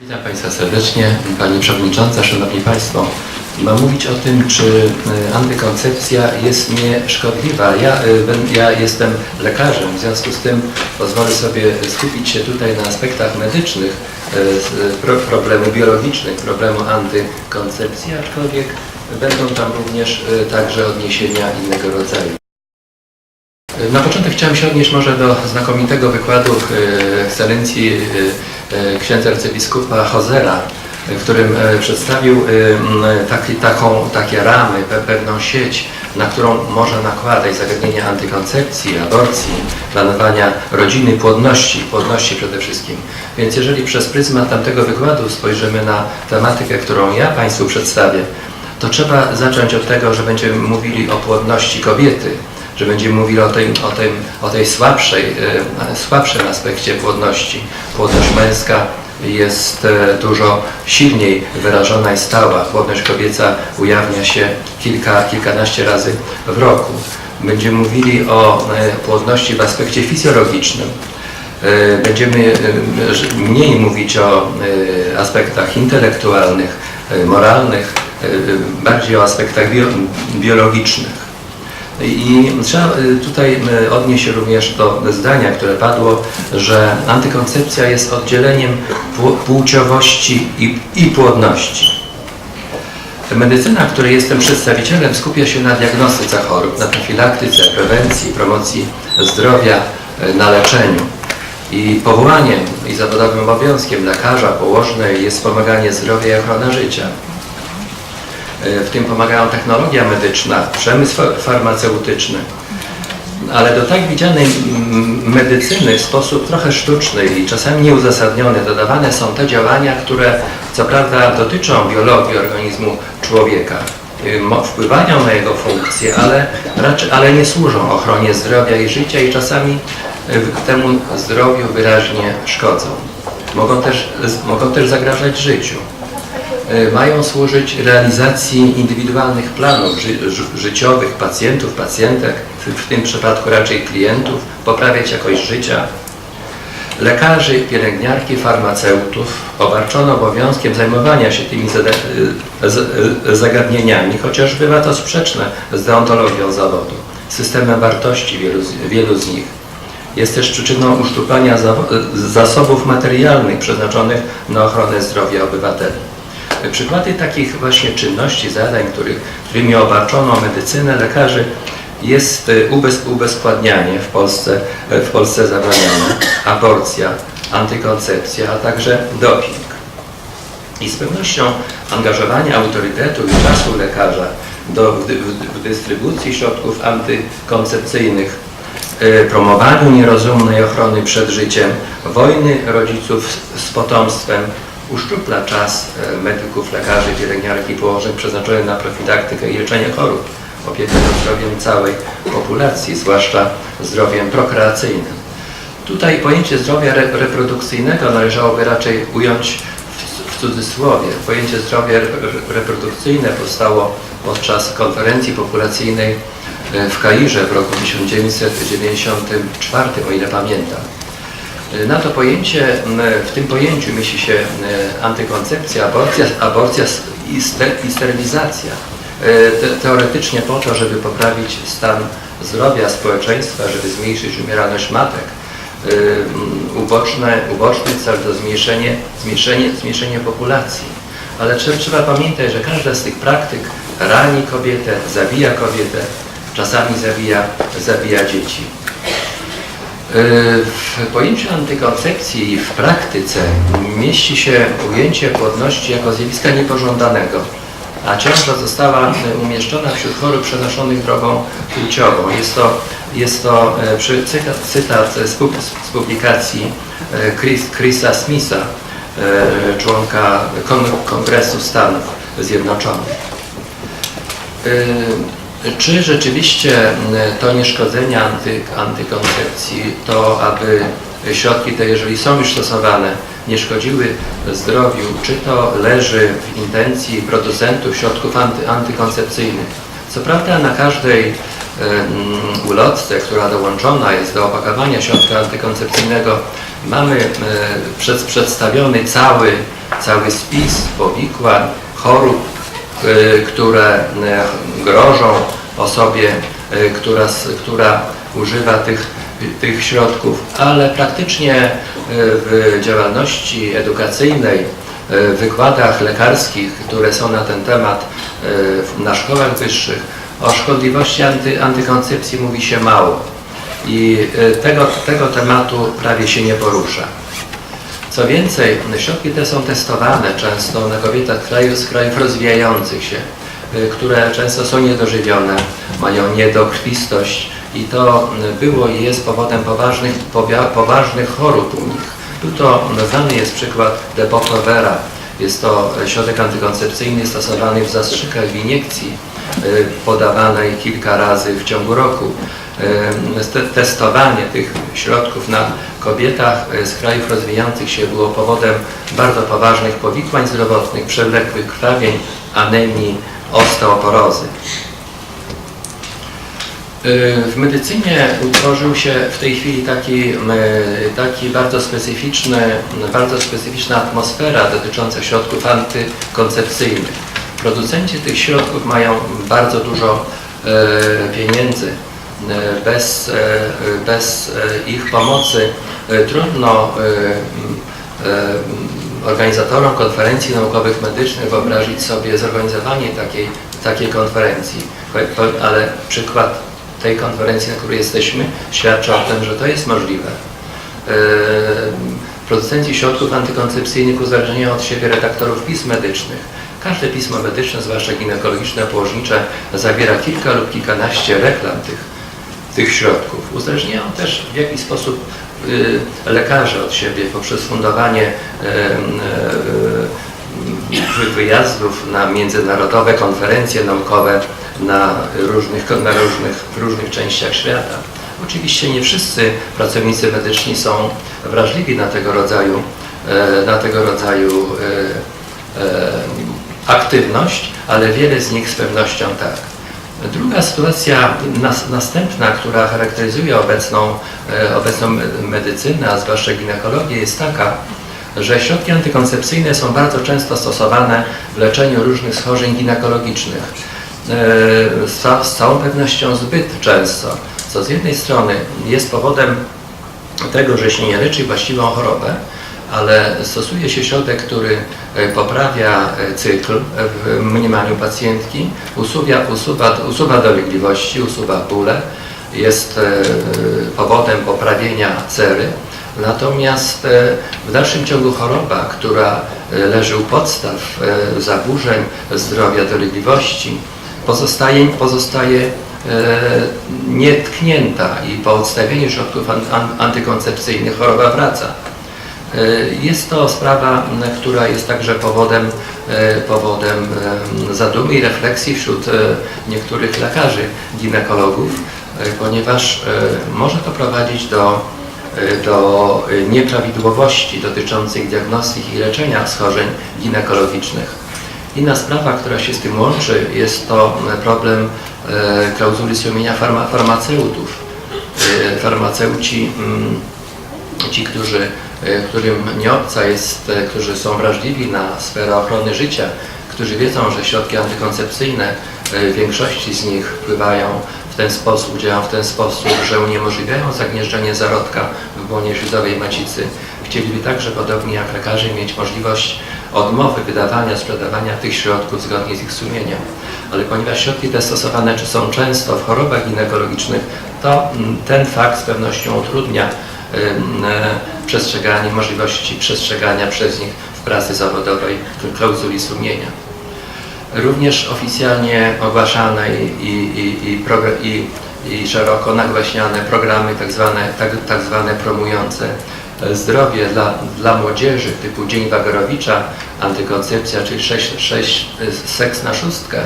Witam Państwa serdecznie. Pani Przewodnicząca, Szanowni Państwo. Mam mówić o tym, czy y, antykoncepcja jest nieszkodliwa. Ja, ben- ja jestem lekarzem, w związku z tym pozwolę sobie skupić się tutaj na aspektach medycznych pro, problemu biologicznych, problemu antykoncepcji, aczkolwiek będą tam również także odniesienia innego rodzaju. Na początek chciałem się odnieść może do znakomitego wykładu e, ekscelencji e, e, księdza arcybiskupa Hozera, e, w którym e, przedstawił e, taki, taką, takie ramy, pe, pewną sieć, na którą można nakładać zagadnienia antykoncepcji, aborcji, planowania rodziny, płodności, płodności przede wszystkim. Więc jeżeli przez pryzmat tamtego wykładu spojrzymy na tematykę, którą ja Państwu przedstawię, to trzeba zacząć od tego, że będziemy mówili o płodności kobiety, że będziemy mówili o, tym, o, tym, o tej słabszej, e, słabszym aspekcie płodności. Płodność męska jest e, dużo silniej wyrażona i stała. Płodność kobieca ujawnia się kilka, kilkanaście razy w roku. Będziemy mówili o e, płodności w aspekcie fizjologicznym. Będziemy mniej mówić o aspektach intelektualnych, moralnych, bardziej o aspektach bio, biologicznych. I trzeba y, tutaj y, odnieść się również do zdania, które padło, że antykoncepcja jest oddzieleniem pł- płciowości i, i płodności. Medycyna, której jestem przedstawicielem, skupia się na diagnostyce chorób, na profilaktyce, prewencji, promocji zdrowia, y, na leczeniu. I powołaniem i zawodowym obowiązkiem lekarza, położnej jest wspomaganie zdrowia i ochrona życia. W tym pomagają technologia medyczna, przemysł fa- farmaceutyczny. Ale do tak widzianej medycyny w sposób trochę sztuczny i czasami nieuzasadniony dodawane są te działania, które co prawda dotyczą biologii organizmu człowieka, y, wpływają na jego funkcje, ale, raczej, ale nie służą ochronie zdrowia i życia i czasami y, temu zdrowiu wyraźnie szkodzą. Mogą też, mogą też zagrażać życiu mają służyć realizacji indywidualnych planów ży ży życiowych pacjentów, pacjentek, w, tym przypadku raczej klientów, poprawiać jakość życia. Lekarzy, pielęgniarki, farmaceutów obarczono obowiązkiem zajmowania się tymi e, e, zagadnieniami, chociaż bywa to sprzeczne z deontologią zawodu, systemem wartości wielu z, wielu z nich. Jest też przyczyną uszczuplania zasobów materialnych przeznaczonych na ochronę zdrowia obywateli. Przykłady takich właśnie czynności, zadań, których, którymi obarczono medycynę? Lekarzy jest y, ubez, ubezpładnianie w Polsce, w Polsce zabronione, aborcja, antykoncepcja, a także doping. I z pewnością angażowanie autorytetu i czasu lekarza do, w, w, dystrybucji środków antykoncepcyjnych, y, promowaniu nierozumnej ochrony przed życiem, wojny rodziców z potomstwem, uszczupla czas e, medyków, lekarzy, pielęgniarek i położeń przeznaczony na profilaktykę i leczenie chorób, opiekę nad zdrowiem całej populacji, zwłaszcza zdrowiem prokreacyjnym. Tutaj pojęcie zdrowia re reprodukcyjnego należałoby raczej ująć w, cudzysłowie. Pojęcie zdrowia re reprodukcyjne powstało podczas konferencji populacyjnej e, w Kairze w roku 1994, o ile pamiętam. Na to pojęcie, w tym pojęciu mieści się m, antykoncepcja, aborcja, aborcja i, ster, i sterylizacja. Te, teoretycznie po to, żeby poprawić stan zdrowia społeczeństwa, żeby zmniejszyć umieralność matek. Uboczne, uboczny cel to zmniejszenie, zmniejszenie, zmniejszenie populacji. Ale trzeba pamiętać, że każda z tych praktyk rani kobietę, zabija kobietę, czasami zabija, zabija dzieci. W pojęciu antykoncepcji w praktyce mieści się ujęcie płodności jako zjawiska niepożądanego, a ciąża została umieszczona wśród chorób przenoszonych drogą płciową. Jest to, jest to e, przy, cytat, cytat z, pub- z publikacji e, Chris, Chrisa Smitha, e, członka Kon- Kongresu Stanów Zjednoczonych. Czy rzeczywiście y, to nieszkodzenie anty, antykoncepcji, to aby środki te, jeżeli są już stosowane, nie szkodziły zdrowiu, czy to leży w intencji producentów środków anty, antykoncepcyjnych? Co prawda na każdej ulotce, która dołączona jest do opakowania środka antykoncepcyjnego, mamy przed, przedstawiony cały cały spis powikłań, chorób, które y, grożą osobie, y, która, która używa tych, tych środków, ale praktycznie y, w działalności edukacyjnej, y, w wykładach lekarskich, które są na ten temat y, na szkołach wyższych, o szkodliwości anty, antykoncepcji mówi się mało i y, tego, tego tematu prawie się nie porusza. Co więcej, środki te są testowane często na kobietach kraju, z krajów rozwijających się, y, które często są niedożywione, mają niedokrwistość i to było i jest powodem poważnych, poważnych chorób u nich. Był to znany jest przykład Depo-Provera. Jest to środek antykoncepcyjny stosowany w zastrzykach w iniekcji y, podawanej kilka razy w ciągu roku. Te- Testowanie tych środków na kobietach y, z krajów rozwijających się było powodem bardzo poważnych powikłań zdrowotnych, przewlekłych krwawień, anemii, osteoporozy. Y, W medycynie utworzył się w tej chwili taki, m, taki bardzo specyficzny, bardzo specyficzna atmosfera dotycząca środków antykoncepcyjnych. Producenci tych środków mają bardzo dużo e, pieniędzy. E, Bez, e, bez e, ich pomocy trudno organizatorom konferencji naukowych medycznych wyobrazić sobie zorganizowanie takiej, takiej konferencji. Ale przykład tej konferencji, na której jesteśmy, świadczy o tym, że to jest możliwe. Producenci środków antykoncepcyjnych uzależniają od siebie redaktorów pism medycznych. Każde pismo medyczne, zwłaszcza ginekologiczne, położnicze, zawiera kilka lub kilkanaście reklam tych, tych środków. Uzależniają też w jakiś sposób y, lekarze od siebie poprzez fundowanie y, y, wyjazdów na międzynarodowe konferencje naukowe na różnych, na różnych, w różnych częściach świata. Oczywiście nie wszyscy pracownicy medyczni są wrażliwi na tego rodzaju, e, na tego rodzaju e, e, aktywność, ale wiele z nich z pewnością tak. Druga sytuacja nas, następna, która charakteryzuje obecną, e, obecną medycynę, a zwłaszcza ginekologię, jest taka, że środki antykoncepcyjne są bardzo często stosowane w leczeniu różnych schorzeń ginekologicznych. E, Z, ca- z całą pewnością zbyt często, co z jednej strony jest powodem tego, że się nie leczy właściwą chorobę, ale stosuje się środek, który e, poprawia e, cykl w mniemaniu pacjentki, usuwa, usuwa, usuwa dolegliwości, usuwa bóle, jest e, powodem poprawienia cery. Natomiast e, w dalszym ciągu choroba, która e, leży u podstaw e, zaburzeń zdrowia, dolegliwości, pozostaje, pozostaje e, nietknięta i po odstawieniu środków an, an, antykoncepcyjnych choroba wraca. E, Jest to sprawa, która jest także powodem, e, powodem em, zadumy i refleksji wśród e, niektórych lekarzy ginekologów, e, ponieważ e, może to prowadzić do, e, do e, nieprawidłowości dotyczących diagnostyki i leczenia schorzeń ginekologicznych. Inna sprawa, która się z tym łączy, jest to problem e, klauzuli sumienia farma, farmaceutów. E, Farmaceuci mm, ci, którzy, e, którym nie obca jest, e, którzy są wrażliwi na sferę ochrony życia, którzy wiedzą, że środki antykoncepcyjne e, w większości z nich wpływają w ten sposób, działają w ten sposób, że uniemożliwiają zagnieżdżenie zarodka w błonie źródłowej macicy. Chcieliby także, podobnie jak lekarze, mieć możliwość odmowy wydawania, sprzedawania tych środków zgodnie z ich sumieniem. Ale ponieważ środki te stosowane są często w chorobach ginekologicznych, to mm, ten fakt z pewnością utrudnia przestrzeganie, możliwości przestrzegania przez nich w pracy zawodowej klauzuli sumienia. Również oficjalnie ogłaszane i, i, i, i, i, szeroko nagłaśniane programy tak zwane, tak, tak zwane promujące e, zdrowie dla, dla młodzieży typu Dzień Wagerowicza, antykoncepcja, czyli sześć, sześć, e, seks na szóstkę,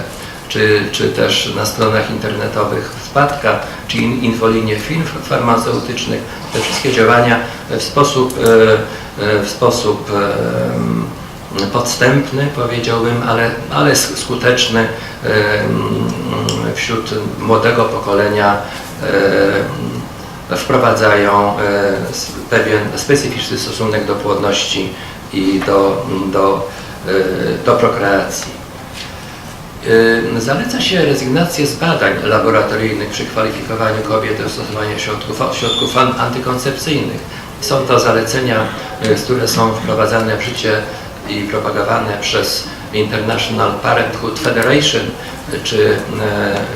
czy, czy też na stronach internetowych Spadka, czy in- infolinie firm farmaceutycznych. Te wszystkie działania w sposób, e, e, w sposób em, podstępny, powiedziałbym, ale, ale sk- skuteczny wśród młodego pokolenia wprowadzają e, pewien specyficzny stosunek do płodności i do, do, do prokreacji. Y, Zaleca się rezygnację z badań laboratoryjnych przy kwalifikowaniu kobiet do stosowania środków, środków an- antykoncepcyjnych. Są to zalecenia, y, które są wprowadzane w życie i propagowane przez International Parenthood Federation y, czy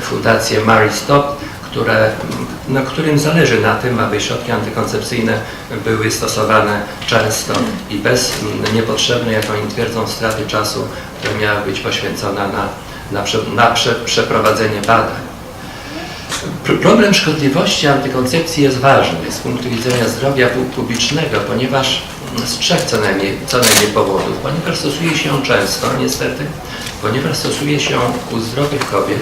Fundację Mary Stop, które, no, którym zależy na tym, aby środki antykoncepcyjne były stosowane często i bez mm, niepotrzebnej, jak oni twierdzą, straty czasu, która miała być poświęcona na, na, prze, na prze, przeprowadzenie badań. Pr- Problem szkodliwości antykoncepcji jest ważny z punktu widzenia zdrowia pu- publicznego, ponieważ z trzech co najmniej, co najmniej powodów. Ponieważ stosuje się ją często, niestety, ponieważ stosuje się u zdrowych kobiet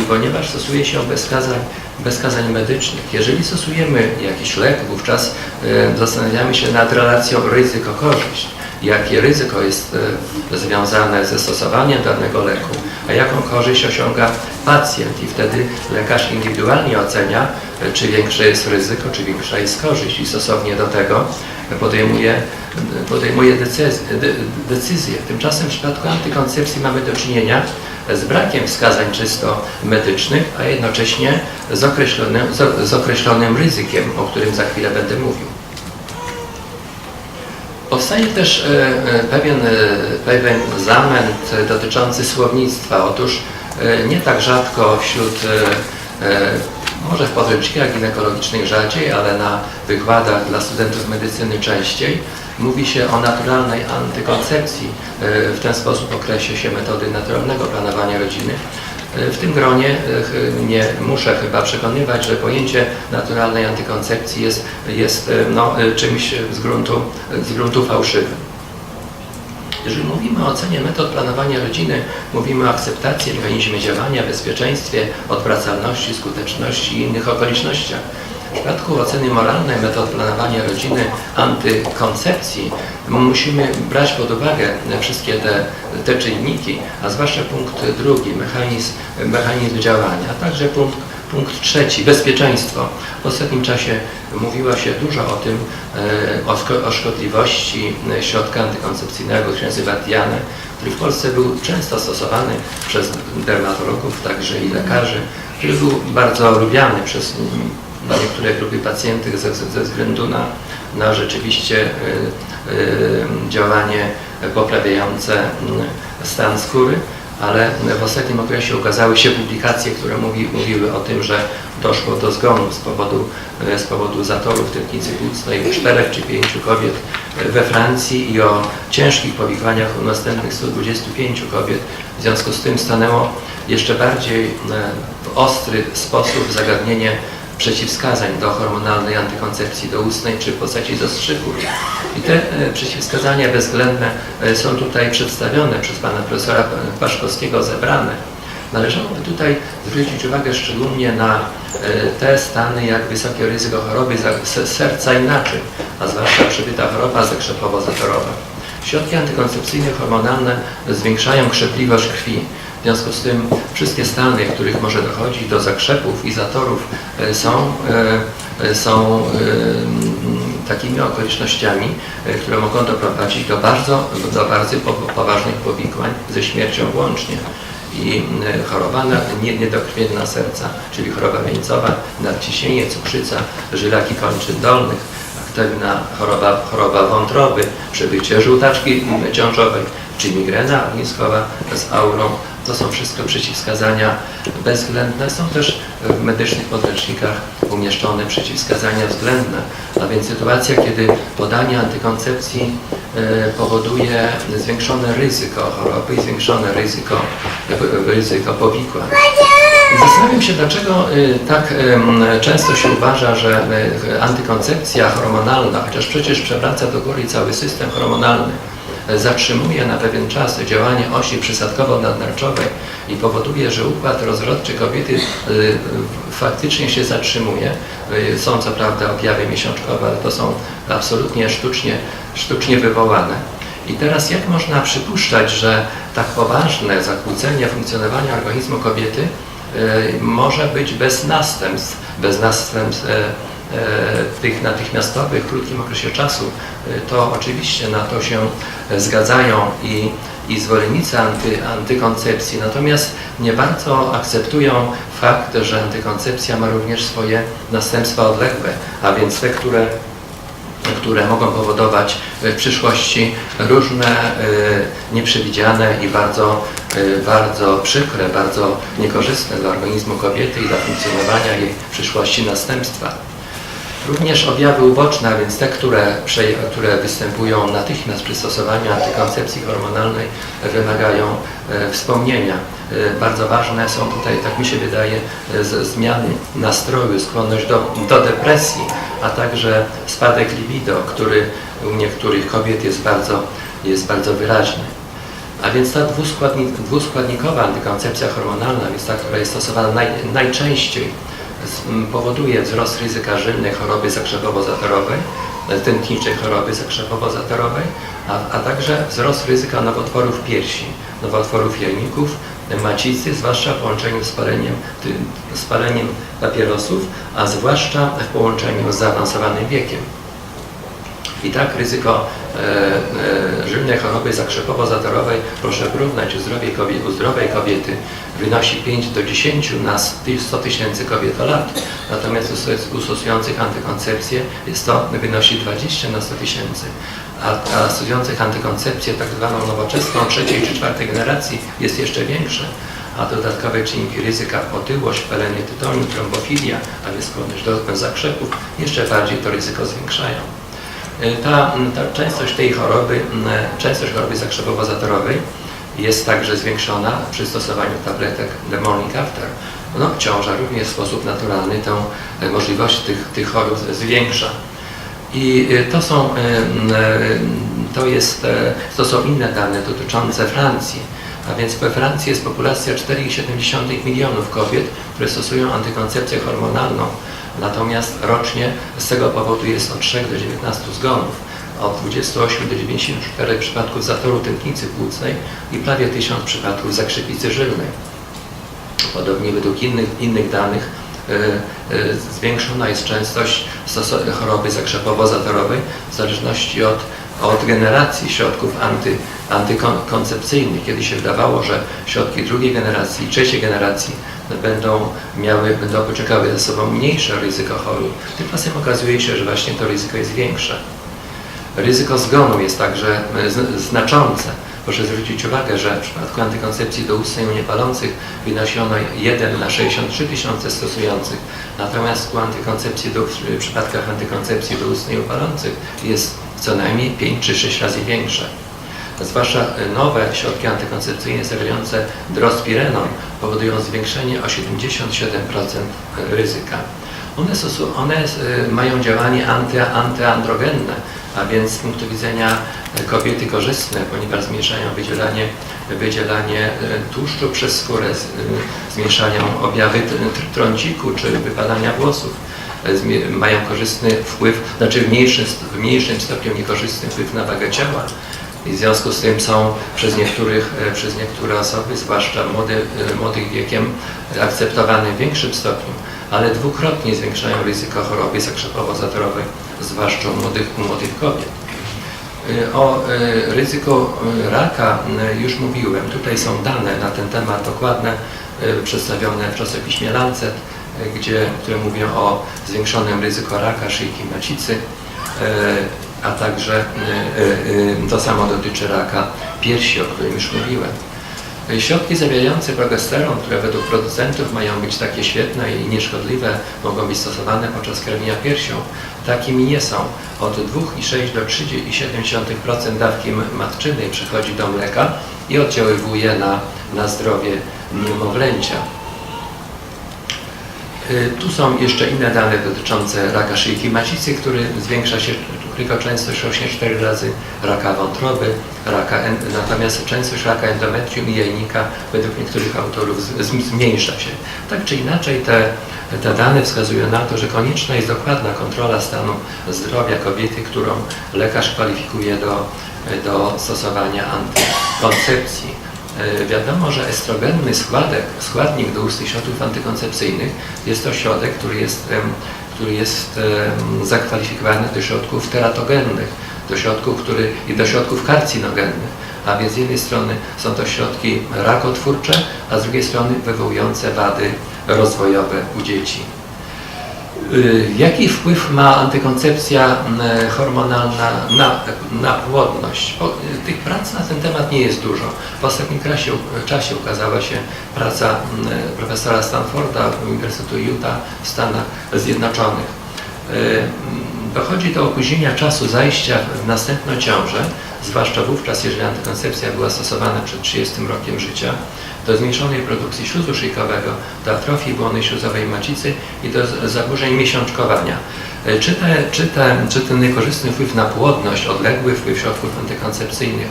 i ponieważ stosuje się bez kazań, bez kazań medycznych. Jeżeli stosujemy jakiś lek, wówczas e, zastanawiamy się nad relacją ryzyko-korzyść. Jakie ryzyko jest e, związane ze stosowaniem danego leku, a jaką korzyść osiąga pacjent i wtedy lekarz indywidualnie ocenia, e, czy większe jest ryzyko, czy większa jest korzyść i stosownie do tego podejmuje, podejmuje decyzję, de, decyzję. Tymczasem w przypadku antykoncepcji mamy do czynienia z brakiem wskazań czysto medycznych, a jednocześnie z określonym, z określonym ryzykiem, o którym za chwilę będę mówił. Powstaje też e, e, pewien, e, pewien zamęt dotyczący słownictwa. Otóż nie tak rzadko wśród, może w podręcznikach ginekologicznych rzadziej, ale na wykładach dla studentów medycyny częściej, mówi się o naturalnej antykoncepcji. W ten sposób określa się metody naturalnego planowania rodziny. E, W tym gronie e, nie muszę chyba przekonywać, że pojęcie naturalnej antykoncepcji jest, jest e, no, czymś z gruntu, z gruntu fałszywym. Jeżeli mówimy o ocenie metod planowania rodziny, mówimy o akceptacji, mechanizmie działania, bezpieczeństwie, odwracalności, skuteczności i innych okolicznościach. W przypadku oceny moralnej metod planowania rodziny, antykoncepcji, musimy brać pod uwagę wszystkie te, te czynniki, a zwłaszcza punkt drugi, mechanizm, mechanizm działania, a także punkt Punkt trzeci, bezpieczeństwo. W ostatnim czasie mówiło się dużo o tym, e, o, szko- o szkodliwości środka antykoncepcyjnego, który się nazywa Diane, który w Polsce był często stosowany przez dermatologów, także i lekarzy, który był bardzo lubiany przez na niektóre grupy pacjentów ze, ze względu na, na rzeczywiście e, e, działanie poprawiające mm, stan skóry ale w ostatnim okresie ukazały się publikacje, które mówi, mówiły o tym, że doszło do zgonu z powodu, e, z powodu zatorów tętnicy płucnej u czterech czy pięciu kobiet we Francji i o ciężkich powikłaniach u następnych 125 kobiet. W związku z tym stanęło jeszcze bardziej w ostry sposób zagadnienie przeciwwskazań do hormonalnej antykoncepcji doustnej czy w postaci zastrzyków. I te e, przeciwwskazania bezwzględne e, są tutaj przedstawione przez pana profesora Paszkowskiego zebrane. Należałoby tutaj zwrócić uwagę szczególnie na e, te stany jak wysokie ryzyko choroby serca i naczyń, a zwłaszcza przybyta choroba zakrzepowo-zatorowa. Środki antykoncepcyjne hormonalne zwiększają krzepliwość krwi. W związku z tym wszystkie stany, w których może dochodzić do zakrzepów i zatorów e, są, e, e, są takimi okolicznościami, które mogą doprowadzić do bardzo, do bardzo po- poważnych powikłań ze śmiercią włącznie. I choroba na- nie- niedokrwienna serca, czyli choroba wieńcowa, nadciśnienie, cukrzyca, żylaki kończyn dolnych, aktywna choroba, choroba wątroby, przebycie żółtaczki ciążowej, czy migrena ogniskowa z aurą. To są wszystko przeciwwskazania bezwzględne. Są też w medycznych podręcznikach umieszczone przeciwwskazania względne, a więc sytuacja, kiedy podanie antykoncepcji e, powoduje zwiększone ryzyko choroby i zwiększone ryzyko, ryzyko powikłań. Zastanawiam się, dlaczego y, tak często się uważa, że antykoncepcja hormonalna, chociaż przecież przewraca do góry cały system hormonalny, zatrzymuje na pewien czas działanie osi przysadkowo-nadnerczowej i powoduje, że układ rozrodczy kobiety y, faktycznie się zatrzymuje. Y, Są co prawda objawy miesiączkowe, ale to są absolutnie sztucznie, sztucznie wywołane. I teraz jak można przypuszczać, że tak poważne zakłócenie funkcjonowania organizmu kobiety e, może być bez następstw, bez następstw e, tych natychmiastowych, w krótkim okresie czasu, e, to oczywiście na to się zgadzają i, i zwolennicy anty, antykoncepcji, natomiast nie bardzo akceptują fakt, że antykoncepcja ma również swoje następstwa odległe, a więc te, które które mogą powodować w przyszłości różne e, nieprzewidziane i bardzo, e, bardzo przykre, bardzo niekorzystne dla organizmu kobiety i dla funkcjonowania jej w przyszłości następstwa. Również objawy uboczne, a więc te, które, które występują natychmiast przy stosowaniu antykoncepcji hormonalnej, wymagają e, wspomnienia. E, bardzo ważne są tutaj, tak mi się wydaje, e, zmiany nastroju, skłonność do, do depresji, a także spadek libido, który u niektórych kobiet jest bardzo, jest bardzo wyraźny. A więc ta dwuskładni, dwuskładnikowa antykoncepcja hormonalna, więc ta, która jest stosowana naj, najczęściej, powoduje wzrost ryzyka żylnej choroby zakrzepowo-zatorowej, e, tętniczej choroby zakrzepowo-zatorowej, a, a także wzrost ryzyka nowotworów piersi, nowotworów jajników, e, macicy, zwłaszcza w połączeniu z paleniem, ty, z paleniem papierosów, a zwłaszcza w połączeniu z zaawansowanym wiekiem. I tak ryzyko e, e, żylnej choroby zakrzepowo-zatorowej, proszę porównać u zdrowej, kobiety, u zdrowej kobiety, wynosi 5 do 10 na 100 tysięcy kobietolat, natomiast u stos- u stosujących antykoncepcję jest to wynosi 20 na 100 tysięcy, a, a stosujących antykoncepcję tak zwaną nowoczesną trzeciej czy czwartej generacji jest jeszcze większe. A dodatkowe czynniki ryzyka, otyłość, palenie tytoniu, trombofilia, a więc skłonność do zakrzepów, jeszcze bardziej to ryzyko zwiększają. Y, Ta, ta częstość tej choroby, częstość choroby zakrzepowo-zatorowej jest także zwiększona przy stosowaniu tabletek The Morning After. No, ciąża również w sposób naturalny tę e, możliwość tych, tych chorób zwiększa. I y, to są, e, to jest, e, to są inne dane dotyczące Francji. A więc we Francji jest populacja 4,7 milionów kobiet, które stosują antykoncepcję hormonalną. Natomiast rocznie z tego powodu jest od 3 do 19 zgonów, od 28 do 94 przypadków zatoru tętnicy płucnej i prawie 1000 przypadków zakrzepicy żylnej. Podobnie według innych, innych danych e, e, zwiększona jest częstość choroby zakrzepowo-zatorowej w zależności od, od generacji środków anty, antykoncepcyjnych. Kiedy się wydawało, że środki drugiej generacji i trzeciej generacji będą miały, będą pociągały ze sobą mniejsze ryzyko chorób, tymczasem okazuje się, że właśnie to ryzyko jest większe. Ryzyko zgonu jest także e, znaczące. Proszę zwrócić uwagę, że w przypadku antykoncepcji doustnej u niepalących wynosi ono 1 na 63 tysiące stosujących, natomiast u antykoncepcji do, w przypadkach antykoncepcji doustnej u palących jest co najmniej 5 czy 6 razy większe. Zwłaszcza nowe środki antykoncepcyjne zawierające drospirenon powodują zwiększenie o 77% ryzyka. One, one e, mają działanie anty, antyandrogenne, a więc z punktu widzenia kobiety korzystne, ponieważ zmniejszają wydzielanie, wydzielanie e, tłuszczu przez skórę, e, zmniejszają objawy tr- tr- trąciku czy wypadania włosów. Mają korzystny wpływ, znaczy w mniejszym, w mniejszym stopniu niekorzystny wpływ na wagę ciała. I w związku z tym są przez, niektórych, e, przez niektóre osoby, zwłaszcza młody, e, młodych wiekiem, e, akceptowane w większym stopniu, ale dwukrotnie zwiększają ryzyko choroby zakrzepowo-zatorowej, zwłaszcza u młodych, u młodych kobiet. Y, O ryzyku raka już mówiłem. Tutaj są dane na ten temat dokładne, przedstawione w czasopiśmie Lancet, gdzie, które mówią o zwiększonym ryzyku raka szyjki macicy, a także y, y, y, to samo dotyczy raka piersi, o którym już mówiłem. Środki zawierające progesteron, które według producentów mają być takie świetne i nieszkodliwe, mogą być stosowane podczas karmienia piersią, takimi nie są. Od 2,6 do 3,7% dawki matczynej przechodzi do mleka i oddziaływuje na, na zdrowie niemowlęcia. Tu są jeszcze inne dane dotyczące raka szyjki macicy, który zwiększa się, którego częstość rośnie 4 razy raka wątroby, raka, natomiast częstość raka endometrium i jajnika według niektórych autorów zmniejsza się. Tak czy inaczej te, te dane wskazują na to, że konieczna jest dokładna kontrola stanu zdrowia kobiety, którą lekarz kwalifikuje do, do stosowania antykoncepcji. E, Wiadomo, że estrogenny składek, składnik do ustnych środków antykoncepcyjnych jest to środek, który jest, który jest zakwalifikowany do środków teratogennych, do środków, który, i do środków karcinogennych. A więc z jednej strony są to środki rakotwórcze, a z drugiej strony wywołujące wady rozwojowe u dzieci. Y, Jaki wpływ ma antykoncepcja hormonalna na, na płodność? Y, Tych prac na ten temat nie jest dużo. W ostatnim czasie, czasie ukazała się praca profesora Stanforda Uniwersytetu Utah w Stanach Zjednoczonych. Dochodzi do opóźnienia czasu zajścia w następną ciążę, zwłaszcza wówczas, jeżeli antykoncepcja była stosowana przed 30 rokiem życia, do zmniejszonej produkcji śluzu szyjkowego, do atrofii błony śluzowej macicy i do zaburzeń miesiączkowania. E, Czy, te, czy, te, czy ten niekorzystny wpływ na płodność, odległy wpływ środków antykoncepcyjnych,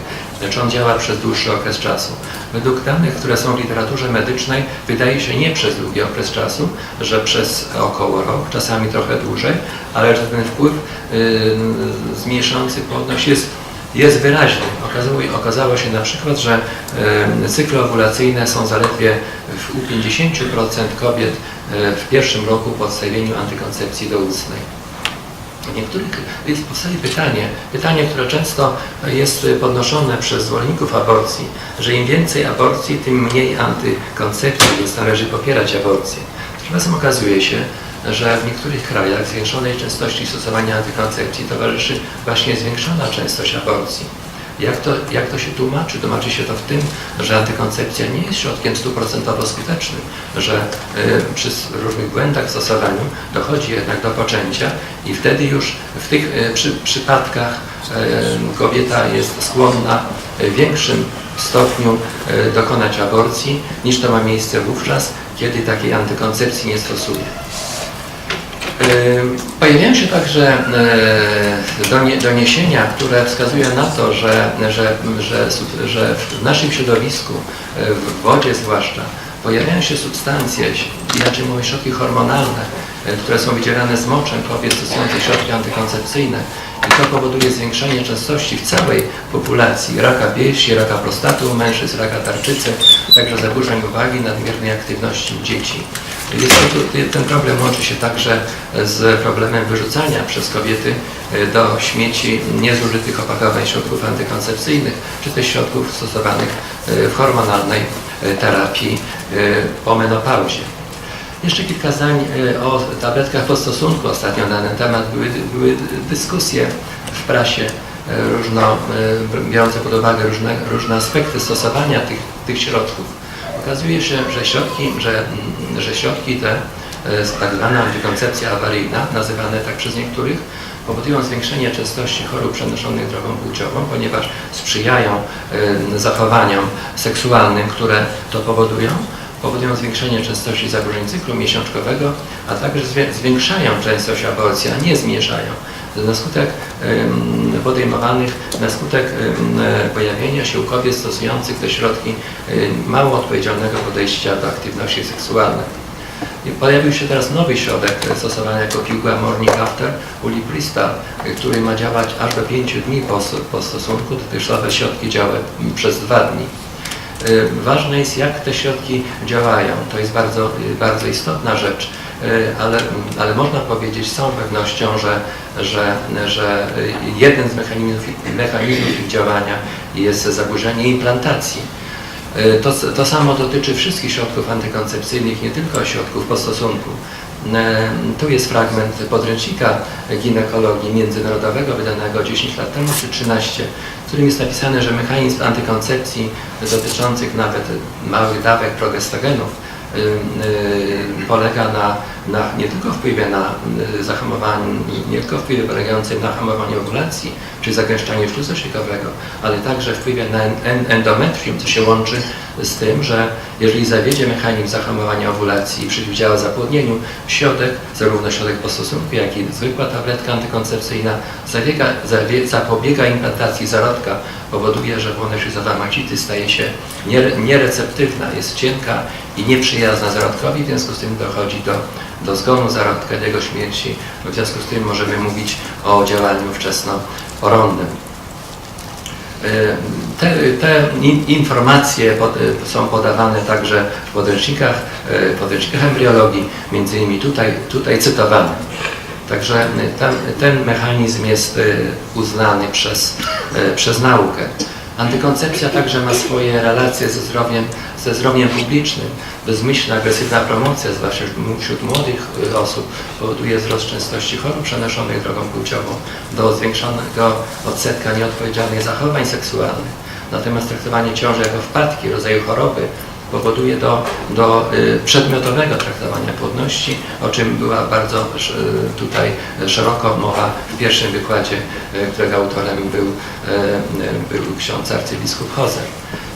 czy on działa przez dłuższy okres czasu? Według danych, które są w literaturze medycznej, wydaje się nie przez długi okres czasu, że przez około rok, czasami trochę dłużej, ale że ten wpływ y, zmniejszający płodność jest jest wyraźny. Okazało, okazało się na przykład, że e, cykle owulacyjne są zaledwie w, u 50% kobiet e, w pierwszym roku po odstawieniu antykoncepcji doustnej. Niektórych jest powstaje pytanie, pytanie, które często jest podnoszone przez zwolenników aborcji, że im więcej aborcji, tym mniej antykoncepcji, więc należy popierać aborcję. Tymczasem okazuje się, że w niektórych krajach zwiększonej częstości stosowania antykoncepcji towarzyszy właśnie zwiększona częstość aborcji. Jak to, jak to się tłumaczy? Tłumaczy się to w tym, że antykoncepcja nie jest środkiem stuprocentowo skutecznym, że y, przy różnych błędach w stosowaniu dochodzi jednak do poczęcia i wtedy już w tych y, przy, przypadkach y, kobieta jest skłonna w większym stopniu y, dokonać aborcji niż to ma miejsce wówczas, kiedy takiej antykoncepcji nie stosuje. Ym, Pojawiają się także e, donie- doniesienia, które wskazują na to, że, że, że, że w naszym środowisku, e, w wodzie zwłaszcza, pojawiają się substancje, inaczej mówiąc środki hormonalne, e, które są wydzielane z moczem kobiet stosujących środki antykoncepcyjne. I to powoduje zwiększenie częstości w całej populacji raka piersi, raka prostaty mężczyzn, raka tarczycy, także zaburzeń uwagi, nadmiernej aktywności dzieci. Ten problem łączy się także z problemem wyrzucania przez kobiety e, do śmieci niezużytych opakowań środków antykoncepcyjnych, czy też środków stosowanych e, w hormonalnej e, terapii po menopauzie. Jeszcze kilka zdań o tabletkach po stosunku. Ostatnio na ten temat były, były dyskusje w prasie różno, biorące pod uwagę różne, różne aspekty stosowania tych, tych środków. Okazuje się, że środki, że, mm, że środki te, e, tak zwana antykoncepcja awaryjna, nazywane tak przez niektórych, powodują zwiększenie częstości chorób przenoszonych drogą płciową, ponieważ sprzyjają e, zachowaniom seksualnym, które to powodują powodują zwiększenie częstości zaburzeń cyklu miesiączkowego, a także zwię- zwiększają częstość aborcji, a nie zmniejszają. Na skutek podejmowanych, na skutek pojawienia się u kobiet stosujących te środki mało odpowiedzialnego podejścia do aktywności seksualnej. Pojawił się teraz nowy środek stosowany jako piłka morning after, ulipristal, e, który ma działać aż do 5 dni po, po stosunku. Dotychczasowe środki działały m, przez 2 dni. Ważne jest, jak te środki działają. To jest bardzo, bardzo istotna rzecz, ale, ale można powiedzieć z całą pewnością, że, że, że jeden z mechanizmów, mechanizmów ich działania jest zaburzenie implantacji. Y, To, to samo dotyczy wszystkich środków antykoncepcyjnych, nie tylko środków po stosunku. E, Tu jest fragment podręcznika ginekologii międzynarodowego wydanego 10 lat temu czy 13, w którym jest napisane, że mechanizm antykoncepcji dotyczących nawet małych dawek progestogenów polega na, na nie tylko wpływie na y, zahamowanie, nie tylko wpływie polegającym na hamowaniu ovulacji czy zagęszczaniu śluzu szykowego, ale także wpływie na en- endometrium, co się łączy z tym, że jeżeli zawiedzie mechanizm zahamowania ovulacji i przeciwdziała zapłodnieniu, środek, zarówno środek po stosunku, jak i zwykła tabletka antykoncepcyjna zabiega, zawie, zapobiega implantacji zarodka, powoduje, że śluzowa macity staje się niere, niereceptywna, jest cienka i nieprzyjazna zarodkowi, w związku z tym dochodzi do, do zgonu zarodka, do jego śmierci. W związku z tym możemy mówić o działaniu wczesnoporonnym. E, Te, te in- informacje pod, e, są podawane także w podręcznikach, e, podręcznikach embriologii, między innymi tutaj, tutaj cytowane. Także tam, ten mechanizm jest uznany przez, przez naukę. Antykoncepcja także ma swoje relacje ze zdrowiem, ze zdrowiem publicznym. Bezmyślna, agresywna promocja, zwłaszcza wśród młodych y, osób, powoduje wzrost częstości chorób przenoszonych drogą płciową do zwiększonego odsetka nieodpowiedzialnych zachowań seksualnych. Natomiast traktowanie ciąży jako wpadki, rodzaju choroby, powoduje do, do y, przedmiotowego traktowania płodności, o czym była bardzo y, tutaj szeroko mowa w pierwszym wykładzie, y, którego autorem był, był ksiądz arcybiskup Hozer.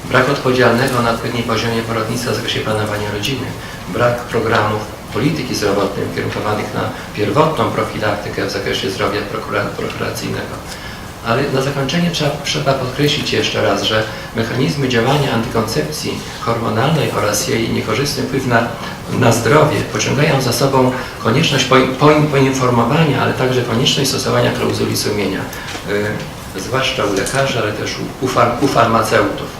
Brak odpowiedzialnego na odpowiednim poziomie poradnictwa w zakresie planowania rodziny, brak programów polityki zdrowotnej ukierunkowanych na pierwotną profilaktykę w zakresie zdrowia prokura- prokreacyjnego. Ale na zakończenie trzeba, trzeba podkreślić jeszcze raz, że mechanizmy działania antykoncepcji hormonalnej oraz jej niekorzystny wpływ na, na zdrowie pociągają za sobą konieczność po, po, poinformowania, ale także konieczność stosowania klauzuli sumienia, y, zwłaszcza u lekarzy, ale też u, u, far, u farmaceutów.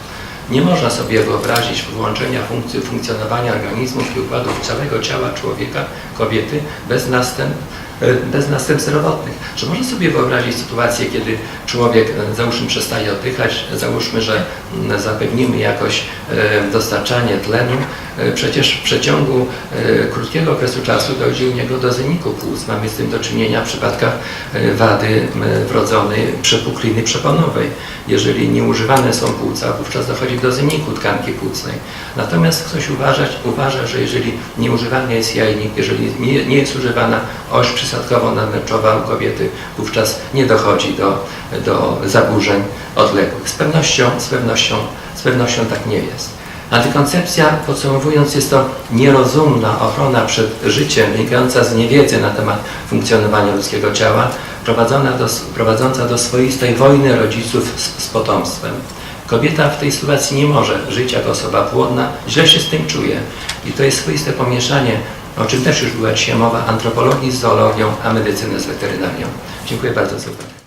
Nie można sobie wyobrazić wyłączenia funkcji funkcjonowania organizmów i układów całego ciała człowieka, kobiety bez następ, e, bez następstw zdrowotnych. Czy można sobie wyobrazić sytuację, kiedy człowiek, e, załóżmy, przestaje oddychać, załóżmy, że mm, zapewnimy jakoś e, dostarczanie tlenu, e, przecież w przeciągu e, krótkiego okresu czasu dojdzie u niego do zaniku płuc. Mamy z tym do czynienia w przypadkach e, wady wrodzonej przepukliny przeponowej. Jeżeli nieużywane są płuca, wówczas dochodzi do zaniku tkanki płucnej. Natomiast ktoś uważać, uważa, że jeżeli nieużywany jest jajnik, jeżeli nie, nie jest używana oś przysadkowo-nadnerczowa u kobiety, wówczas nie dochodzi do, do zaburzeń odległych. Z pewnością, z, pewnością, z pewnością tak nie jest. Antykoncepcja, podsumowując, jest to nierozumna ochrona przed życiem wynikająca z niewiedzy na temat funkcjonowania ludzkiego ciała, do, prowadząca do swoistej wojny rodziców z, z potomstwem. Kobieta w tej sytuacji nie może żyć jako osoba płodna, źle się z tym czuje. I to jest swoiste pomieszanie, o czym też już była dzisiaj mowa, antropologii z zoologią, a medycyny z weterynarią. Dziękuję bardzo za uwagę.